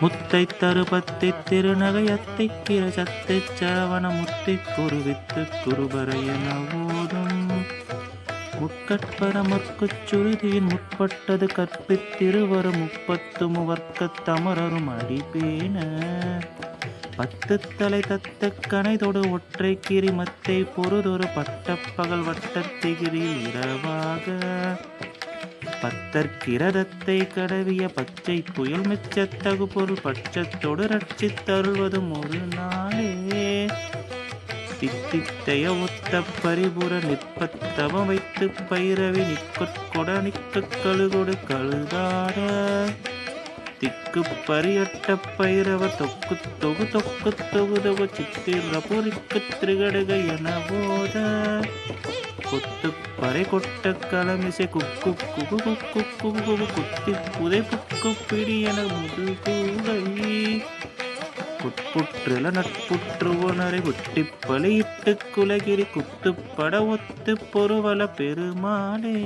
முத்தை தருபத்தை திருநகையத்தை கிரசத்தை சரவண முத்தை குருவித்து குருபரையன ஓதும் முக்கட்பர மற்குச் சுருதியின் முற்பட்டது கற்பித்திருவரு முப்பத்து முவர்க்க தமரரும் அடிப்பேன பத்து தலை தத்த கனைதொடு ஒற்றை கிரிமத்தை பொறுதொரு பட்டப்பகல் வட்டத்திகிரி இரவாக. பத்தற்கிரதத்தை கடவிய பச்சை புயல் மிச்சத்தகு பொருள் பட்சத்தோடு ரட்சித் தருள்வதும் ஒரு நாளே தித்தித்தைய ஒத்த பரிபுர நிற்பத்தவம் வைத்து பைரவி நிற்கொட கொட நிற்க கழுகொடு கழுதாட திக்கு பரியட்ட பைரவ தொக்கு தொகு தொக்கு தொகு தொகு சித்திர பொறிக்கு திருகடுக என போத. கொத்து பறை கொட்ட கலமிசை குக்கு குகு குக்கு குகு குகு குத்தி புதை புக்கு பிடி என முதுகூகை புட்புற்றில நட்புற்று உணரை குட்டி பலியிட்டு குலகிரி குத்துப்பட ஒத்து பொறுவல பெருமாளே.